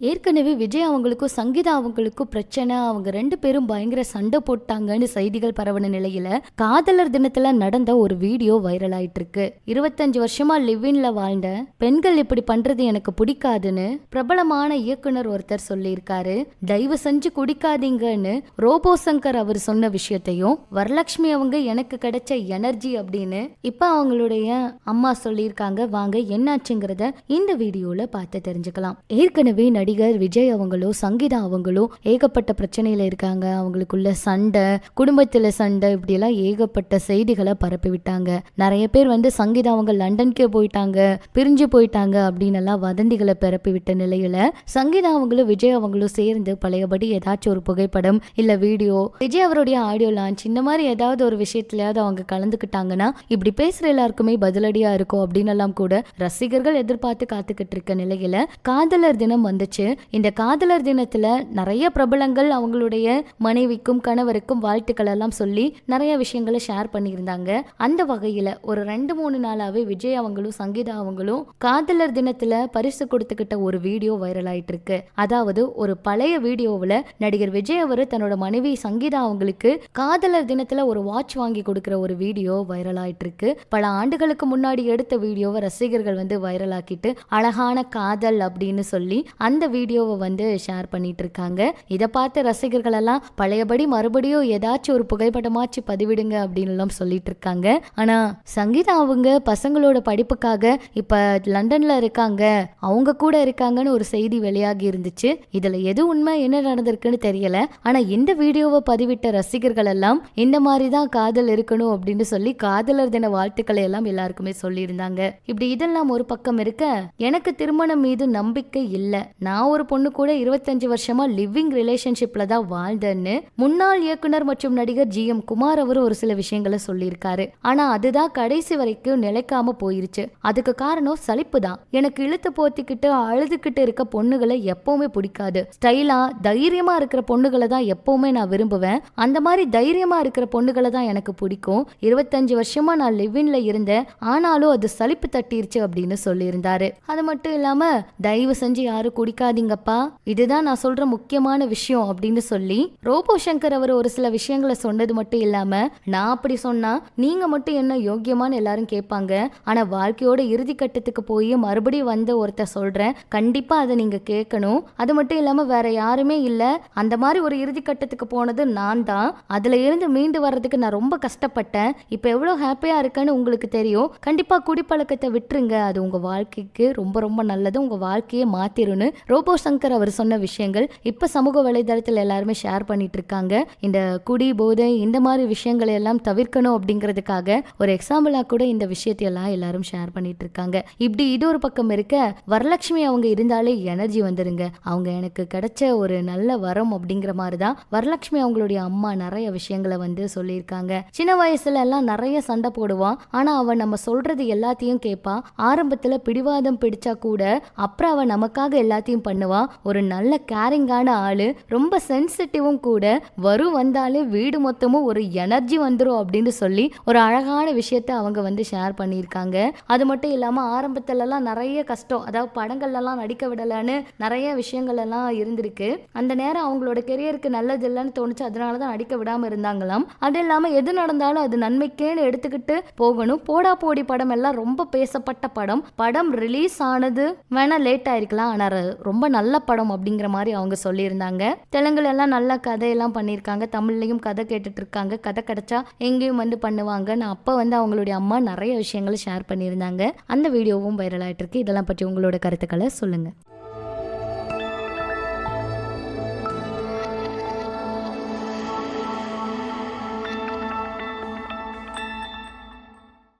ஏற்கனவே விஜய் அவங்களுக்கும் சங்கீதா அவங்களுக்கும் பிரச்சனை. அவங்க ரெண்டு பேரும் பயங்கர சண்டை போட்டாங்கன்னு செய்திகள் பரவன நிலையில காதலர் தினத்துல நடந்த ஒரு வீடியோ வைரல் ஆயிட்டு இருக்கு இருபத்தஞ்சு வருஷமா லிவின்ல வாழ்ந்த பெண்கள் இப்படி பண்றது எனக்கு பிடிக்காதுன்னு பிரபலமான இயக்குனர் ஒருத்தர் சொல்லியிருக்காரு. தயவு செஞ்சு குடிக்காதீங்கன்னு ரோபோ சங்கர் அவர் சொன்ன விஷயத்தையும் வரலட்சுமி அவங்க எனக்கு கிடைச்ச எனர்ஜி அப்படின்னு இப்ப அவங்களுடைய அம்மா சொல்லியிருக்காங்க. வாங்க என்னாச்சுங்கிறத இந்த வீடியோல பார்த்து தெரிஞ்சுக்கலாம். ஏற்கனவே நடிகர் விஜய் அவங்களும் சங்கீதா அவங்களும் ஏகப்பட்ட பிரச்சனையில இருக்காங்க. அவங்களுக்குள்ள சண்டை குடும்பத்தில் சண்டை இப்படியெல்லாம் ஏகப்பட்ட செய்திகளை பரப்பி விட்டாங்க நிறைய பேர் வந்து சங்கீதா அவங்க லண்டனுக்கே போயிட்டாங்க பிரிஞ்சு போயிட்டாங்க அப்படின்னு எல்லாம் வதந்திகளை பரப்பி விட்ட நிலையில சங்கீதா அவங்களும் விஜய் அவங்களும் சேர்ந்து பழையபடி ஏதாச்சும் ஒரு புகைப்படம் இல்ல வீடியோ விஜய் அவருடைய ஆடியோ லான்ச் இந்த மாதிரி ஏதாவது ஒரு விஷயத்துலயாவது அவங்க கலந்துக்கிட்டாங்கன்னா இப்படி பேசுற எல்லாருக்குமே பதிலடியா இருக்கும் அப்படின்னு எல்லாம் கூட ரசிகர்கள் எதிர்பார்த்து காத்துக்கிட்டு இருக்க நிலையில காதலர் தினம் வந்துச்சு இந்த காதலர் தினத்துல நிறைய பிரபலங்கள் அவங்களுடைய மனைவிக்கும் கணவருக்கும் வாழ்த்துக்கள் எல்லாம் சொல்லி நிறைய விஷயங்களை ஷேர் பண்ணியிருந்தாங்க. அந்த வகையில ஒரு ரெண்டு மூணு நாளாவே விஜய் அவங்களும் சங்கீதா அவங்களும் காதலர் தினத்துல பரிசு கொடுத்துக்கிட்ட ஒரு வீடியோ வைரல் ஆயிட்டு இருக்கு அதாவது ஒரு பழைய வீடியோவில் நடிகர் விஜய் அவர் தன்னோட மனைவி சங்கீதா அவங்களுக்கு காதலர் தினத்துல ஒரு வாட்ச் வாங்கி கொடுக்குற ஒரு வீடியோ வைரல் ஆயிட்டு இருக்கு பல ஆண்டுகளுக்கு முன்னாடி எடுத்த வீடியோவை ரசிகர்கள் வந்து வைரல் ஆக்கிட்டு அழகான காதல் அப்படின்னு சொல்லி அந்த வீடியோவை வந்து ஷேர் பண்ணிட்டு இருக்காங்க இதை பார்த்த ரசிகர்கள் எல்லாம் பழையபடி மறுபடியும் ஏதாச்சும் ஒரு புகைப்படமாச்சு பதிவிடுங்க அப்படின்னு எல்லாம் சொல்லிட்டு இருக்காங்க ஆனா சங்கீதா அவங்க பசங்களோட படிப்புக்காக இப்ப லண்டன்ல இருக்காங்க. அவங்க கூட இருக்காங்கன்னு ஒரு செய்தி வெளியாகி இருந்துச்சு. இதுல எது உண்மை என்ன நடந்திருக்குன்னு தெரியல. ஆனா இந்த வீடியோவை பதிவிட்ட ரசிகர்கள் எல்லாம் இந்த மாதிரி தான் காதல் இருக்கணும் அப்படின்னு சொல்லி காதலர் தின வாழ்த்துக்களை எல்லாம் எல்லாருக்குமே சொல்லியிருந்தாங்க. இப்படி இதெல்லாம் ஒரு பக்கம் இருக்க எனக்கு திருமணம் மீது நம்பிக்கை இல்ல. நான் நான் ஒரு பொண்ணு கூட இருபத்தஞ்சு வருஷமா லிவிங் ரிலேஷன்ஷிப்ல தான் வாழ்ந்தேன்னு முன்னாள் இயக்குனர் மற்றும் நடிகர் ஜி எம் குமார் அவர் ஒரு சில விஷயங்களை சொல்லியிருக்காரு. ஆனா அதுதான் கடைசி வரைக்கும் நிலைக்காம போயிருச்சு. அதுக்கு காரணம் சலிப்பு தான். எனக்கு இழுத்து போத்திக்கிட்டு அழுதுகிட்டு இருக்க பொண்ணுகளை எப்பவுமே பிடிக்காது. ஸ்டைலா தைரியமா இருக்கிற பொண்ணுகளை தான் எப்பவுமே நான் விரும்புவேன். அந்த மாதிரி தைரியமா இருக்கிற பொண்ணுகளை தான் எனக்கு பிடிக்கும். இருபத்தஞ்சு வருஷமா நான் லிவின்ல இருந்தேன். ஆனாலும் அது சலிப்பு தட்டிருச்சு அப்படின்னு சொல்லியிருந்தாரு. அது மட்டும் இல்லாம தயவு செஞ்சு யாரும் குடிக்காதீங்கப்பா இதுதான் நான் சொல்ற முக்கியமான விஷயம் அப்படின்னு சொல்லி ரோபோ சங்கர் அவர் ஒரு சில விஷயங்களை சொன்னது மட்டும் இல்லாம நான் அப்படி சொன்னா நீங்க மட்டும் என்ன யோக்கியமானு எல்லாரும் கேட்பாங்க. ஆனா வாழ்க்கையோட இறுதி கட்டத்துக்கு போய் மறுபடியும் வந்த ஒருத்தர் சொல்றேன் கண்டிப்பா அதை நீங்க கேட்கணும். அது மட்டும் இல்லாம வேற யாருமே இல்ல. அந்த மாதிரி ஒரு இறுதி கட்டத்துக்கு போனது நான் தான். அதுல இருந்து மீண்டு வர்றதுக்கு நான் ரொம்ப கஷ்டப்பட்டேன். இப்போ எவ்வளோ ஹாப்பியா இருக்கேன்னு உங்களுக்கு தெரியும். கண்டிப்பா குடிப்பழக்கத்தை விட்டுருங்க. அது உங்க வாழ்க்கைக்கு ரொம்ப ரொம்ப நல்லது. உங்க வாழ்க்கையை மாத்திரும்னு ரோபோ சங்கர் அவர் சொன்ன விஷயங்கள் இப்போ சமூக வலைதளத்தில் எல்லாருமே ஷேர் பண்ணிட்டு இருக்காங்க இந்த குடி போதை இந்த மாதிரி விஷயங்களை எல்லாம் தவிர்க்கணும் அப்படிங்கிறதுக்காக ஒரு எக்ஸாம்பிளாக கூட இந்த விஷயத்தை எல்லாம் எல்லாரும் ஷேர் பண்ணிட்டு இருக்காங்க இப்படி இது ஒரு பக்கம் இருக்க வரலட்சுமி அவங்க இருந்தாலே எனர்ஜி வந்துருங்க. அவங்க எனக்கு கிடைச்ச ஒரு நல்ல வரம் அப்படிங்கிற மாதிரி தான் வரலட்சுமி அவங்களுடைய அம்மா நிறைய விஷயங்களை வந்து சொல்லியிருக்காங்க. சின்ன வயசுல எல்லாம் நிறைய சண்டை போடுவான். ஆனா அவன் நம்ம சொல்றது எல்லாத்தையும் கேட்பா ஆரம்பத்துல பிடிவாதம் பிடிச்சா கூட அப்புறம் அவன் நமக்காக எல்லாத்தையும் பண்ணுவா. ஒரு நல்ல கேரிங்கான ஆளு ரொம்ப சென்சிட்டிவும் கூட. வரும் வந்தாலே வீடு மொத்தமும் ஒரு எனர்ஜி வந்துடும் அப்படின்னு சொல்லி ஒரு அழகான விஷயத்த அவங்க வந்து ஷேர் பண்ணியிருக்காங்க. அது மட்டும் இல்லாமல் ஆரம்பத்துலலாம் நிறைய கஷ்டம். அதாவது படங்கள்லாம் நடிக்க விடலைன்னு நிறைய விஷயங்கள் எல்லாம் இருந்திருக்கு. அந்த நேரம் அவங்களோட கெரியருக்கு நல்லது இல்லைன்னு தோணுச்சு. அதனால தான் நடிக்க விடாமல் இருந்தாங்களாம். அது இல்லாமல் எது நடந்தாலும் அது நன்மைக்கேன்னு எடுத்துக்கிட்டு போகணும். போடா போடி படம் எல்லாம் ரொம்ப பேசப்பட்ட படம். படம் ரிலீஸ் ஆனது வேணால் லேட் ஆயிருக்கலாம். ஆனால் ரொம்ப நல்ல படம் அப்படிங்கிற மாதிரி அவங்க சொல்லியிருந்தாங்க. தெலுங்குல எல்லாம் நல்ல கதையெல்லாம் பண்ணியிருக்காங்க. தமிழ்லையும் கதை கேட்டுட்டு இருக்காங்க கதை கிடைச்சா எங்கேயும் வந்து பண்ணுவாங்க. நான் அப்போ வந்து அவங்களுடைய அம்மா நிறைய விஷயங்களை ஷேர் பண்ணியிருந்தாங்க. அந்த வீடியோவும் வைரல் ஆகிட்டு இருக்கு இதெல்லாம் பற்றி உங்களோட கருத்துக்களை சொல்லுங்கள்